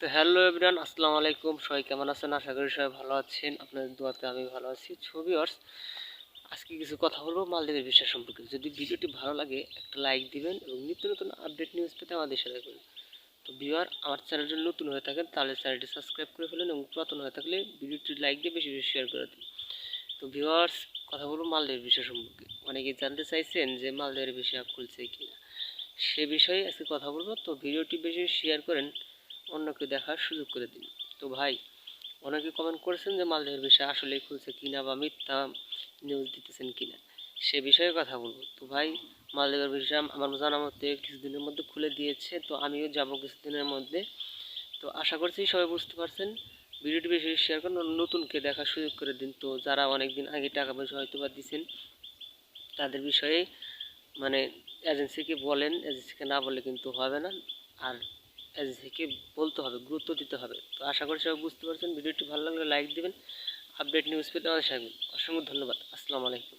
তো hello everyone, আসসালামু আলাইকুম। সবাই কেমন আছেন? আশা করি সবাই ভালো আছেন। আপনাদের দোয়াতে আমি ভালো আছি। ছবি অর্স আজকে কিছু কথা বলব মালদ্বীপের বিষয় সম্পর্কে। যদি ভিডিওটি ভালো লাগে, একটা লাইক দিবেন এবং নিত্য নতুন আপডেট নিউজ পেতে আমাদের সাথে করবেন তো ভিউয়ার আমার চ্যানেলটি নতুন হয়ে থাকেন, তাহলে চ্যানেলটি সাবস্ক্রাইব করে ফেলেন এবং পুরাতন হয়ে থাকলে ভিডিওটি লাইক দিয়ে বেশি বেশি শেয়ার করে দিন। তো ভিওয়ার্স কথা বলব মালদ্বীপের বিষয় সম্পর্কে। অনেকে জানতে চাইছেন যে মালদ্বীপের বিষয় খুলছে কিনা। সে বিষয়ে আজকে কথা বলব। তো ভিডিওটি বেশি শেয়ার করেন। অন্যকে দেখার সুযোগ করে দিন তো ভাই, অনেকে কমেন্ট করেছেন যে মালদ্বীপের বিষয়ে আসলে খুলছে কিনা বা মিথ্যা নিউজ দিতেছেন কিনা। সে বিষয়ে কথা বলব। তো ভাই মালদ্বীপের বিষয়ে আমার জানা মতে কিছুদিনের মধ্যে খুলে দিয়েছে। তো আমিও যাব কিছুদিনের মধ্যে। তো আশা করছি সবাই বুঝতে পারছেন। ভিডিওটি বেশি শেয়ার করুন নতুনকে দেখার সুযোগ করে দিন। তো যারা অনেক দিন আগে টাকা পয়সা হয়তো বা দিচ্ছেন তাদের বিষয়ে মানে এজেন্সিকে বলেন। এজেন্সিকে না বলে কিন্তু হবে না। আর এজেন্সিকে বলতে হবে, গুরুত্ব দিতে হবে। তো আশা করি সবাই বুঝতে পারছেন, ভিডিওটি ভালো লাগলে লাইক দেবেন, আপডেট নিউজ পেতে আমাদের সাথে অসংখ্য ধন্যবাদ। আসসালামু আলাইকুম।